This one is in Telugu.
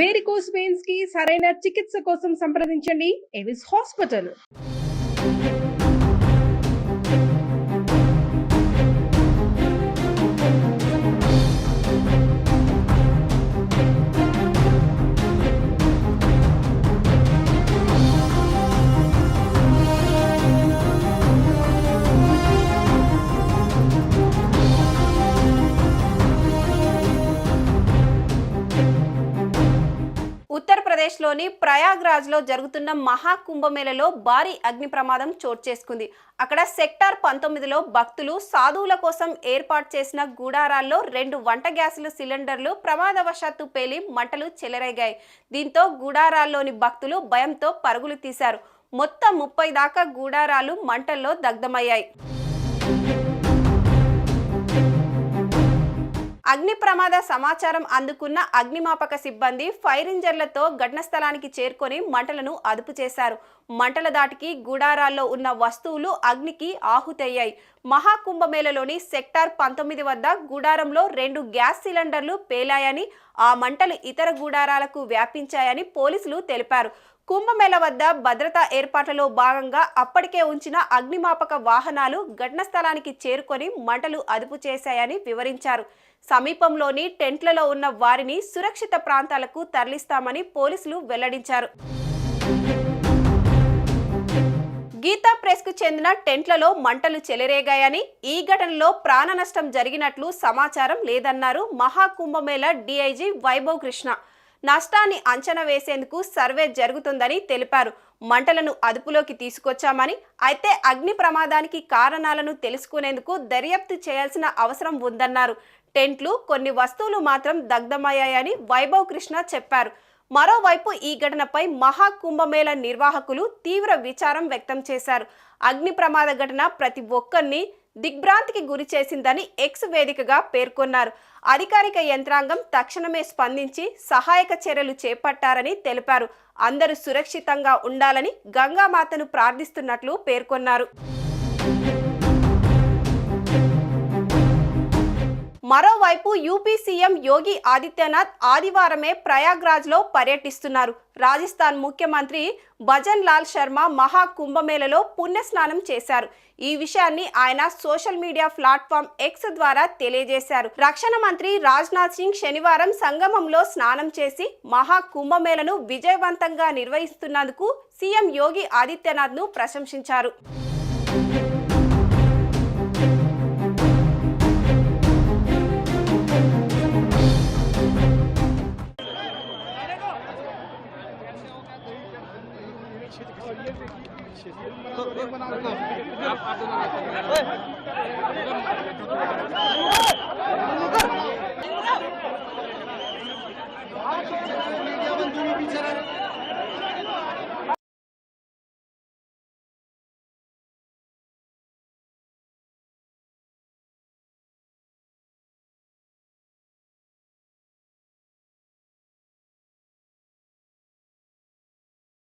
వేరికోస్ వెయిన్స్కి సరైన చికిత్స కోసం సంప్రదించండి. ఎవిస్ హాస్పిటల్ ఉత్తరప్రదేశ్లోని ప్రయాగ్రాజ్లో జరుగుతున్న మహాకుంభమేళలో భారీ అగ్ని ప్రమాదం చోటు చేసుకుంది. అక్కడ సెక్టార్ పంతొమ్మిదిలో భక్తులు సాధువుల కోసం ఏర్పాటు చేసిన గూడారాల్లో రెండు వంట గ్యాసుల సిలిండర్లు ప్రమాదవశాత్తు పేలి మంటలు చెలరేగాయి. దీంతో గూడారాల్లోని భక్తులు భయంతో పరుగులు తీశారు. మొత్తం ముప్పై దాకా గూడారాలు మంటల్లో దగ్ధమయ్యాయి. అగ్ని ప్రమాద సమాచారం అందుకున్న అగ్నిమాపక సిబ్బంది ఫైర్ ఇంజన్లతో ఘటన స్థలానికి చేరుకొని మంటలను అదుపు చేశారు. మంటల దాటికి గుడారాల్లో ఉన్న వస్తువులు అగ్నికి ఆహుతయ్యాయి. మహాకుంభమేళలోని సెక్టార్ పంతొమ్మిది వద్ద గుడారంలో రెండు గ్యాస్ సిలిండర్లు పేలాయని ఆ మంటలు ఇతర గుడారాలకు వ్యాపించాయని పోలీసులు తెలిపారు. కుంభమేళ వద్ద భద్రతా ఏర్పాట్లలో భాగంగా అప్పటికే ఉంచిన అగ్నిమాపక వాహనాలు ఘటన స్థలానికి చేరుకొని మంటలు అదుపు చేశాయని వివరించారు. సమీపంలోని టెంట్లలో ఉన్న వారిని సురక్షిత ప్రాంతాలకు తరలిస్తామని పోలీసులు వెల్లడించారు. గీతా ప్రెస్కు చెందిన టెంట్లలో మంటలు చెలరేగాయని ఈ ఘటనలో ప్రాణ నష్టం జరిగినట్లు సమాచారం లేదన్నారు మహాకుంభమేళ డీఐజీ వైభవ్ కృష్ణ. నష్టాన్ని అంచనా వేసేందుకు సర్వే జరుగుతుందని తెలిపారు. మంటలను అదుపులోకి తీసుకొచ్చామని అయితే అగ్ని ప్రమాదానికి కారణాలను తెలుసుకునేందుకు దర్యాప్తు చేయాల్సిన అవసరం ఉందన్నారు. టెంట్లు కొన్ని వస్తువులు మాత్రం దగ్ధమయ్యాయని వైభవ్ కృష్ణ చెప్పారు. మరోవైపు ఈ ఘటనపై మహాకుంభమేళ నిర్వాహకులు తీవ్ర విచారం వ్యక్తం చేశారు. అగ్ని ప్రమాద ఘటన ప్రతి ఒక్కరిని దిగ్భ్రాంతికి గురి చేసిందని ఎక్స్ వేదికగా పేర్కొన్నారు. అధికారిక యంత్రాంగం తక్షణమే స్పందించి సహాయక చర్యలు చేపట్టారని తెలిపారు. అందరూ సురక్షితంగా ఉండాలని గంగామాతను ప్రార్థిస్తున్నట్లు పేర్కొన్నారు. మరోవైపు యూపీ సీఎం యోగి ఆదిత్యనాథ్ ఆదివారమే ప్రయాగ్రాజ్లో పర్యటిస్తున్నారు. రాజస్థాన్ ముఖ్యమంత్రి భజన్ లాల్ శర్మ మహా కుంభమేళలో పుణ్యస్నానం చేశారు. ఈ విషయాన్ని ఆయన సోషల్ మీడియా ప్లాట్ఫామ్ ఎక్స్ ద్వారా తెలియజేశారు. రక్షణ మంత్రి రాజ్నాథ్ సింగ్ శనివారం సంగమంలో స్నానం చేసి మహా కుంభమేళను విజయవంతంగా నిర్వహిస్తున్నందుకు సీఎం యోగి ఆదిత్యనాథ్ను ప్రశంసించారు. 谢谢，都都别拿这个，别发生那个。